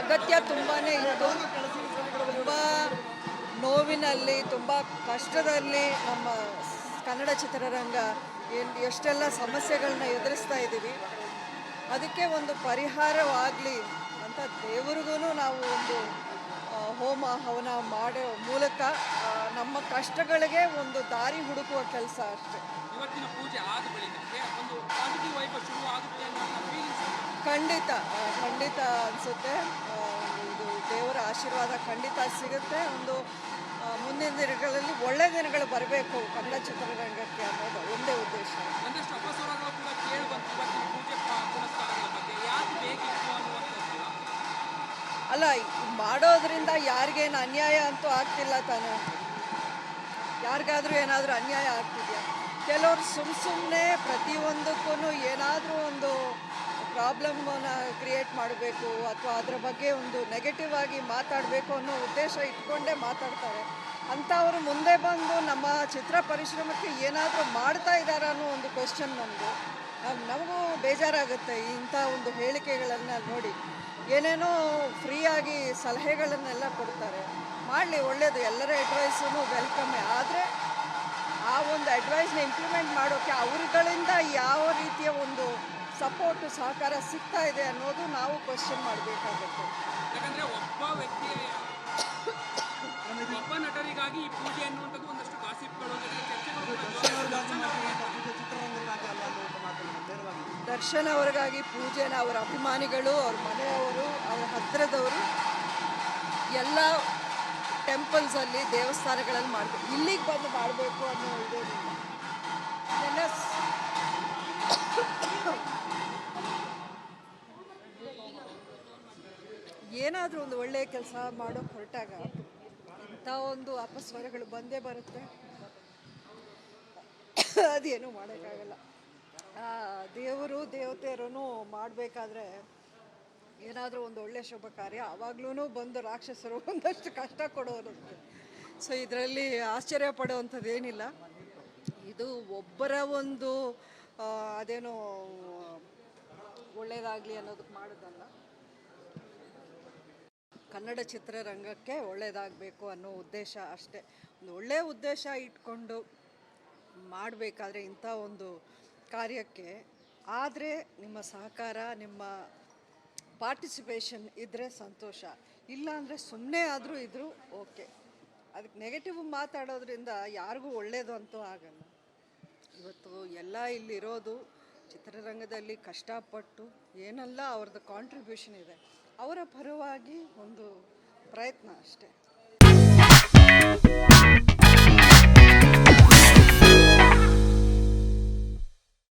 ಅಗತ್ಯ ತುಂಬಾ ಇತ್ತು ತುಂಬ ನೋವಿನಲ್ಲಿ, ತುಂಬ ಕಷ್ಟದಲ್ಲಿ ನಮ್ಮ ಕನ್ನಡ ಚಿತ್ರರಂಗ ಏನು ಎಷ್ಟೆಲ್ಲ ಸಮಸ್ಯೆಗಳನ್ನ ಎದುರಿಸ್ತಾ ಇದ್ದೀವಿ ಅದಕ್ಕೆ ಒಂದು ಪರಿಹಾರವಾಗಲಿ ಅಂತ ದೇವ್ರಿಗೂ ನಾವು ಒಂದು ಹೋಮ, ಹವನ ಮಾಡೋ ಮೂಲಕ ನಮ್ಮ ಕಷ್ಟಗಳಿಗೆ ಒಂದು ದಾರಿ ಹುಡುಕುವ ಕೆಲಸ ಅಷ್ಟೆ. ಇವತ್ತಿನ ಪೂಜೆ ಆದ ಬಳಿಕ ಒಂದು ಪಾಸಿಟಿವ್ ಶುರು ಆಗುತ್ತೆ ಖಂಡಿತ ಖಂಡಿತ ಅನಿಸುತ್ತೆ. ಇದು ದೇವರ ಆಶೀರ್ವಾದ ಖಂಡಿತ ಸಿಗುತ್ತೆ. ಒಂದು ಮುಂದಿನ ದಿನಗಳಲ್ಲಿ ಒಳ್ಳೆ ದಿನಗಳು ಬರಬೇಕು ಕನ್ನಡ ಚಿತ್ರರಂಗಕ್ಕೆ ಅನ್ನೋದು ಒಂದೇ ಉದ್ದೇಶ. ಒಂದಷ್ಟು ಅಪಸ್ವರಗಳು ಕೂಡ ಕೇಳಿ ಬಂತು. ಇವತ್ತಿನ ಪೂಜೆ ಪ- ಪುನಸ್ಕಾರಗಳ ಬಗ್ಗೆ ಯಾಕೆ ಬೇಕಿತ್ತು ಅನ್ನುವಂಥದ್ದು ಅಲ್ಲ ಮಾಡೋದ್ರಿಂದ ಯಾರಿಗೇನು ಅನ್ಯಾಯ ಅಂತೂ ಆಗ್ತಿಲ್ಲ ತಾನೆ. ಯಾರಿಗಾದ್ರೂ ಏನಾದರೂ ಅನ್ಯಾಯ ಆಗ್ತಿದೆಯಾ? ಕೆಲವರು ಸುಮ್ಮ ಸುಮ್ಮನೆ ಪ್ರತಿಯೊಂದಕ್ಕೂ ಏನಾದರೂ ಒಂದು ಪ್ರಾಬ್ಲಮ್ಮನ್ನು ಕ್ರಿಯೇಟ್ ಮಾಡಬೇಕು ಅಥವಾ ಅದರ ಬಗ್ಗೆ ಒಂದು ನೆಗೆಟಿವ್ ಆಗಿ ಮಾತಾಡಬೇಕು ಅನ್ನೋ ಉದ್ದೇಶ ಇಟ್ಕೊಂಡೇ ಮಾತಾಡ್ತಾರೆ. ಅಂಥವರು ಮುಂದೆ ಬಂದು ನಮ್ಮ ಚಿತ್ರ ಪರಿಶ್ರಮಕ್ಕೆ ಏನಾದರೂ ಮಾಡ್ತಾ ಇದ್ದಾರ ಅನ್ನೋ ಒಂದು ಕ್ವೆಶನ್ ನಮ್ಮದು ನಮಗೂ ಬೇಜಾರಾಗುತ್ತೆ ಇಂಥ ಒಂದು ಹೇಳಿಕೆಗಳನ್ನು ನೋಡಿ. ಏನೇನೋ ಫ್ರೀಯಾಗಿ ಸಲಹೆಗಳನ್ನೆಲ್ಲ ಕೊಡ್ತಾರೆ. ಮಾಡಲಿ ಒಳ್ಳೆಯದು ಎಲ್ಲರ ಅಡ್ವೈಸೂ ವೆಲ್ಕಮ್ಮೆ ಆದರೆ ಆ ಒಂದು ಅಡ್ವೈಸ್ನ ಇಂಪ್ಲಿಮೆಂಟ್ ಮಾಡೋಕ್ಕೆ ಅವರುಗಳಿಂದ ಯಾವ ರೀತಿಯ ಒಂದು ಸಪೋರ್ಟ್ ಸಹಕಾರ ಸಿಗ್ತಾ ಇದೆ ಅನ್ನೋದು ನಾವು ಕ್ವಶನ್ ಮಾಡಬೇಕಾಗುತ್ತೆ. ಯಾಕಂದ್ರೆ ಒಬ್ಬ ವ್ಯಕ್ತಿ ಒಬ್ಬ ನಟರಿಗಾಗಿ ಈ ಪೂಜೆ ಅನ್ನುವಂಥದ್ದು ಒಂದಷ್ಟು ಗಾಸಿಪ್ಗಳು. ದರ್ಶನ್ ಅವ್ರಿಗಾಗಿ ಪೂಜೆನ ಅವರ ಅಭಿಮಾನಿಗಳು ಅವ್ರ ಮನೆಯವರು ಅವರ ಹತ್ತಿರದವರು ಎಲ್ಲ ಟೆಂಪಲ್ಸಲ್ಲಿ ದೇವಸ್ಥಾನಗಳಲ್ಲಿ ಮಾಡಬೇಕು. ಇಲ್ಲಿಗೆ ಬಂದು ಮಾಡಬೇಕು ಅನ್ನೋ ಇದೇನಿಲ್ಲ. ಏನಾದರೂ ಒಂದು ಒಳ್ಳೆಯ ಕೆಲಸ ಮಾಡೋಕ್ಕೆ ಹೊರಟಾಗ ಇಂಥ ಒಂದು ಅಪಸ್ವರಗಳು ಬಂದೇ ಬರುತ್ತೆ. ಅದೇನು ಮಾಡೋಕ್ಕಾಗಲ್ಲ. ದೇವರು ದೇವತೆಯರೂ ಮಾಡಬೇಕಾದ್ರೆ ಏನಾದರೂ ಒಂದು ಒಳ್ಳೆಯ ಶುಭ ಕಾರ್ಯ. ಆವಾಗ್ಲೂ ಬಂದು ರಾಕ್ಷಸರು ಒಂದಷ್ಟು ಕಷ್ಟ ಕೊಡೋರು ಸೊ, ಇದರಲ್ಲಿ ಆಶ್ಚರ್ಯ ಪಡುವಂಥದ್ದು ಏನಿಲ್ಲ. ಇದು ಒಬ್ಬರ ಒಂದು ಅದೇನೋ ಒಳ್ಳೆಯದಾಗಲಿ ಅನ್ನೋದಕ್ಕೆ ಮಾಡೋದಲ್ಲ. ಕನ್ನಡ ಚಿತ್ರರಂಗಕ್ಕೆ ಒಳ್ಳೆಯದಾಗಬೇಕು ಅನ್ನೋ ಉದ್ದೇಶ ಅಷ್ಟೇ. ಒಂದು ಒಳ್ಳೆಯ ಉದ್ದೇಶ ಇಟ್ಕೊಂಡು ಮಾಡಬೇಕಾದ್ರೆ ಇಂಥ ಒಂದು ಕಾರ್ಯಕ್ಕೆ, ಆದರೆ ನಿಮ್ಮ ಸಹಕಾರ, ನಿಮ್ಮ ಪಾರ್ಟಿಸಿಪೇಷನ್ ಇದ್ದರೆ ಸಂತೋಷ. ಇಲ್ಲ ಅಂದರೆ ಸುಮ್ಮನೆ ಆದರೂ ಇದ್ದರೂ ಓಕೆ. ಅದಕ್ಕೆ ನೆಗೆಟಿವ್ ಮಾತಾಡೋದ್ರಿಂದ ಯಾರಿಗೂ ಒಳ್ಳೆಯದು ಅಂತೂ ಆಗಲ್ಲ. ಇವತ್ತು ಎಲ್ಲ ಇಲ್ಲಿರೋದು ಚಿತ್ರರಂಗದಲ್ಲಿ ಕಷ್ಟಪಟ್ಟು ಏನೆಲ್ಲ ಅವ್ರದ್ದು ಕಾಂಟ್ರಿಬ್ಯೂಷನ್ ಇದೆ ಅವರ ಪರವಾಗಿ ಒಂದು ಪ್ರಯತ್ನ ಅಷ್ಟೇ.